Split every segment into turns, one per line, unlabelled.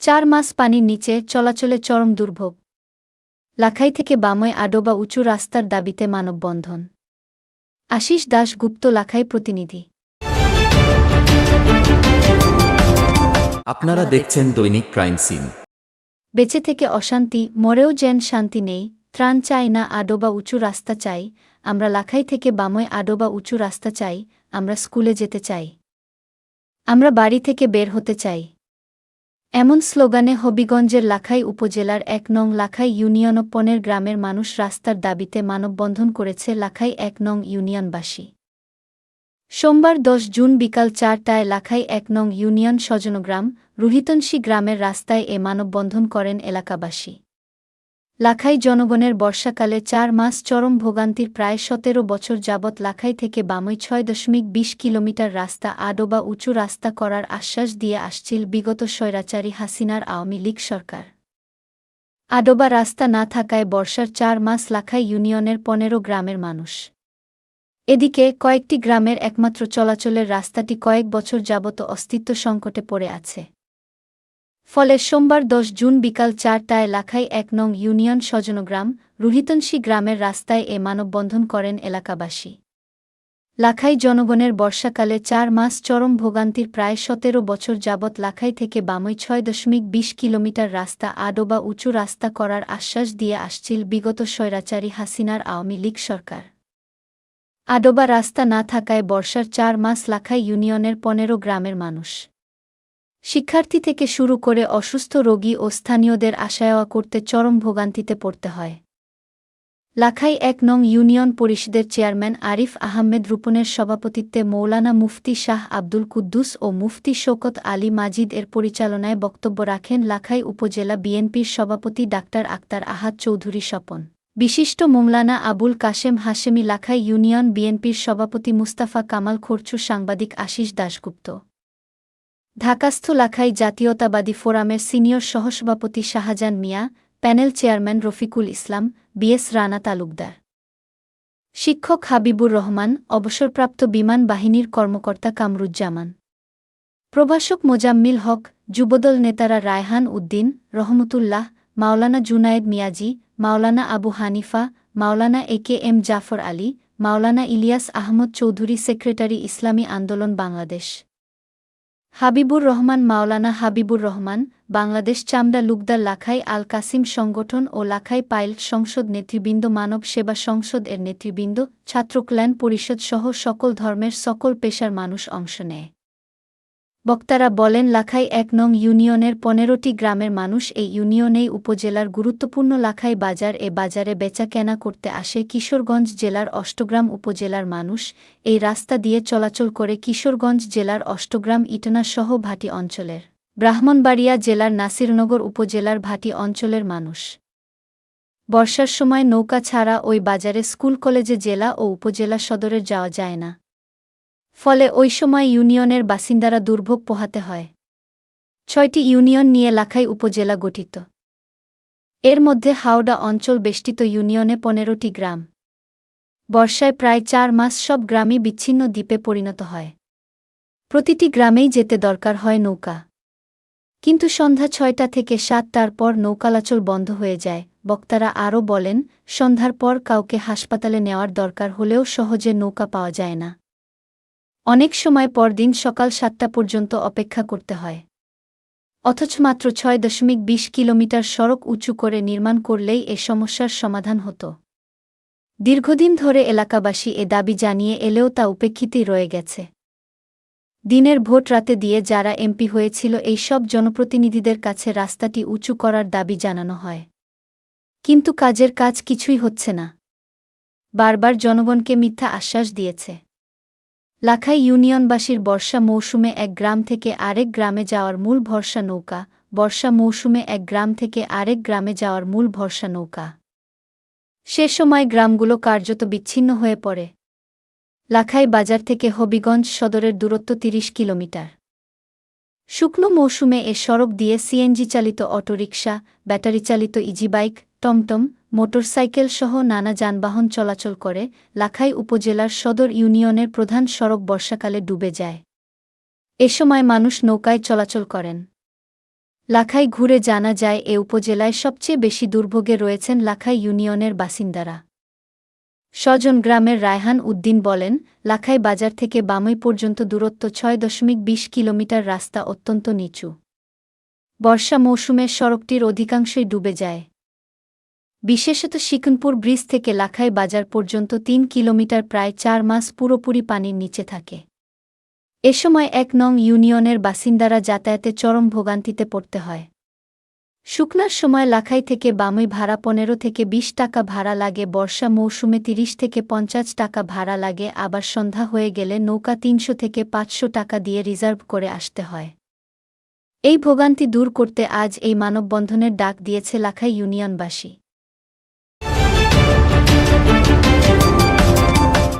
চার মাস পানির নিচে চলাচলে চরম দুর্ভোগ। লাখাই থেকে বাময় আডোবা উঁচু রাস্তার দাবিতে মানববন্ধন। আশিস দাস গুপ্ত লাখাই প্রতিনিধি।
আপনারা দেখছেন দৈনিক ক্রাইম সিন।
বেঁচে থেকে অশান্তি মরেও যেন শান্তি নেই ত্রাণ চাই না আডোবা উঁচু রাস্তা চাই আমরা লাখাই থেকে বাময় আডোবা উঁচু রাস্তা চাই আমরা স্কুলে যেতে চাই। আমরা বাড়ি থেকে বের হতে চাই। এমন স্লোগানে হবিগঞ্জের লাখাই উপজেলার এক নং লাখাই ইউনিয়ন ও পনেরো গ্রামের মানুষ রাস্তার দাবিতে মানববন্ধন করেছে লাখাই এক নং ইউনিয়নবাসী। সোমবার দশ জুন বিকাল চারটায় লাখাই এক নং ইউনিয়ন স্বজনগ্রাম রুহিতনশী গ্রামের রাস্তায় এ মানববন্ধন করেন এলাকাবাসী। লাখাই জনগণের বর্ষাকালে চার মাস চরম ভোগান্তির প্রায় সতেরো বছর যাবৎ লাখাই থেকে বামই ছয় দশমিক বিশ কিলোমিটার রাস্তা আডোবা উঁচু রাস্তা করার আশ্বাস দিয়ে আসছিল বিগত স্বৈরাচারী হাসিনার আওয়ামী লীগ সরকার। আডোবা রাস্তা না থাকায় বর্ষার চার মাস লাখাই ইউনিয়নের পনেরো গ্রামের মানুষ। এদিকে কয়েকটি গ্রামের একমাত্র চলাচলের রাস্তাটি কয়েক বছর যাবত অস্তিত্ব সংকটে পড়ে আছে। ফলে সোমবার দশ জুন বিকাল চারটায় লাখাই এক নং ইউনিয়ন স্বজনগ্রাম রুহিতনশী গ্রামের রাস্তায় এ মানববন্ধন করেন এলাকাবাসী। লাখাই জনগণের বর্ষাকালে চার মাস চরম ভোগান্তির প্রায় সতেরো বছর যাবৎ লাখাই থেকে বামই ছয় দশমিক বিশ কিলোমিটার রাস্তা আডোবা উঁচু রাস্তা করার আশ্বাস দিয়ে আসছিল বিগত স্বৈরাচারী হাসিনার আওয়ামী লীগ সরকার। আডোবা রাস্তা না থাকায় বর্ষার চার মাস লাখাই ইউনিয়নের পনেরো গ্রামের মানুষ। শিক্ষার্থী থেকে শুরু করে অসুস্থ রোগী ও স্থানীয়দের আশায়ওয়া করতে চরম ভোগান্তিতে পড়তে হয়। লাখাই এক নং ইউনিয়ন পরিষদের চেয়ারম্যান আরিফ আহমেদ রূপনের সভাপতিত্বে মৌলানা মুফতি শাহ আব্দুল কুদ্দুস ও মুফতি শোকত আলী মাজিদ এর পরিচালনায় বক্তব্য রাখেন লাখাই উপজেলা বিএনপির সভাপতি ডাক্তার আক্তার আহাদ চৌধুরী স্বপন। বিশিষ্ট মোংলানা আবুল কাশেম হাশেমি লাখাই ইউনিয়ন বিএনপির সভাপতি মুস্তাফা কামাল খরচু সাংবাদিক আশিস দাশগুপ্ত। ঢাকাস্থ লাখাই জাতীয়তাবাদী ফোরামের সিনিয়র সহসভাপতি Shahjahan Mia, panel chairman Rafiqul Islam, BS Rana Talukdar. শিক্ষক হাবিবুর রহমান, অবসরপ্রাপ্ত বিমান বাহিনীর কর্মকর্তা কামরুজ্জামান। প্রভাষক মোজাম্মিল হক, যুবদল নেতারা Raihan Uddin, Rahmatullah, Maulana Junayed Miaji, Maulana Abu Hanifa, Maulana A K M Zafar Ali, Maulana Ilias Ahmad Chowdhury secretary Islami Andolan Bangladesh. Habibur Rahman মাওলানা হাবিবুর রহমান, বাংলাদেশ চামড়া লুকদার লাখাই আল কাসিম সংগঠন ও Lakhai pilot সংসদ নেতৃবৃন্দ, মানব সেবা সংসদ এর নেতৃবৃন্দ ছাত্রকল্যাণ পরিষদ সহ সকল ধর্মের সকল পেশার মানুষ অংশ নেয়। বক্তারা বলেন, লাখাই এক নং ইউনিয়নের পনেরোটি গ্রামের মানুষ এই ইউনিয়নেই উপজেলার গুরুত্বপূর্ণ লাখাই বাজার। এ বাজারে বেচা কেনা করতে আসে কিশোরগঞ্জ জেলার অষ্টগ্রাম উপজেলার মানুষ। এই রাস্তা দিয়ে চলাচল করে কিশোরগঞ্জ জেলার অষ্টগ্রাম ইটনা সহ ভাটি অঞ্চলের। ব্রাহ্মণবাড়িয়া জেলার নাসিরনগর উপজেলার ভাটি অঞ্চলের মানুষ। বর্ষার সময় নৌকা ছাড়া ওই বাজারে স্কুল, কলেজে জেলা ও উপজেলা সদরের যাওয়া যায় না। ফলে ওই সময় ইউনিয়নের বাসিন্দারা দুর্ভোগ পোহাতে হয়। ছয়টি ইউনিয়ন নিয়ে লাখাই উপজেলা গঠিত। এর মধ্যে হাওড়া অঞ্চল বেষ্টিত ইউনিয়নে পনেরোটি গ্রাম। বর্ষায় প্রায় চার মাস সব গ্রামই বিচ্ছিন্ন দ্বীপে পরিণত হয়। প্রতিটি গ্রামেই যেতে দরকার হয় নৌকা। কিন্তু সন্ধ্যা ছয়টা থেকে সাতটার পর নৌকালাচল বন্ধ হয়ে যায়। বক্তারা আরও বলেন, সন্ধ্যার পর কাউকে হাসপাতালে নেওয়ার দরকার হলেও সহজে নৌকা পাওয়া যায় না। অনেক সময় পরদিন সকাল সাতটা পর্যন্ত অপেক্ষা করতে হয়। অথচ মাত্র ছয় দশমিক বিশ কিলোমিটার সড়ক উঁচু করে নির্মাণ করলেই এ সমস্যার সমাধান হতো। দীর্ঘদিন ধরে এলাকাবাসী এ দাবি জানিয়ে এলেও তা উপেক্ষিতই রয়ে গেছে। দিনের ভোট রাতে দিয়ে যারা এমপি হয়েছিল এই সব জনপ্রতিনিধিদের কাছে রাস্তাটি উঁচু করার দাবি জানানো হয়। কিন্তু কাজের কাজ কিছুই হচ্ছে না। বারবার জনগণকে মিথ্যা আশ্বাস দিয়েছে। লাখাই ইউনিয়নবাসীর বর্ষা মৌসুমে এক গ্রাম থেকে আরেক গ্রামে যাওয়ার মূল ভরসা নৌকা। বর্ষা মৌসুমে এক গ্রাম থেকে আরেক গ্রামে যাওয়ার মূল ভরসা নৌকা। সে সময় গ্রামগুলো কার্যত বিচ্ছিন্ন হয়ে পড়ে। লাখাই বাজার থেকে হবিগঞ্জ সদরের দূরত্ব ৩০ কিলোমিটার। শুকনো মৌসুমে এ সড়ক দিয়ে সিএনজি চালিত অটোরিকশা, ব্যাটারি চালিত ইজিবাইক টমটম মোটরসাইকেল সহ নানা যানবাহন চলাচল করে লাখাই উপজেলার সদর ইউনিয়নের প্রধান সড়ক বর্ষাকালে ডুবে যায়। এ সময় মানুষ নৌকায় চলাচল করেন। লাখাই ঘুরে জানা যায়, এ উপজেলায় সবচেয়ে বেশি দুর্ভোগে রয়েছেন লাখাই ইউনিয়নের বাসিন্দারা। স্বজন গ্রামের রায়হান উদ্দিন বলেন, লাখাই বাজার থেকে বামই পর্যন্ত দূরত্ব ছয় দশমিক বিশ কিলোমিটার রাস্তা অত্যন্ত নিচু। বর্ষা মৌসুমে সড়কটির অধিকাংশই ডুবে যায়। বিশেষত শিকনপুর ব্রিজ থেকে লাখাই বাজার পর্যন্ত তিন কিলোমিটার প্রায় চার মাস পুরোপুরি পানির নিচে থাকে। এ সময় এক নং ইউনিয়নের বাসিন্দারা যাতায়াতে চরম ভোগান্তিতে পড়তে হয়। শুকনার সময় লাখাই থেকে বামই ভাড়া পনেরো থেকে ২০ টাকা ভাড়া লাগে, বর্ষা মৌসুমে তিরিশ থেকে পঞ্চাশ টাকা ভাড়া লাগে, আবার সন্ধ্যা হয়ে গেলে নৌকা তিনশো থেকে পাঁচশো টাকা দিয়ে রিজার্ভ করে আসতে হয়। এই ভোগান্তি দূর করতে আজ এই মানববন্ধনের ডাক দিয়েছে লাখাই ইউনিয়নবাসী।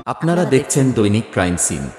আপনারা দেখছেন দৈনিক ক্রাইম সিন।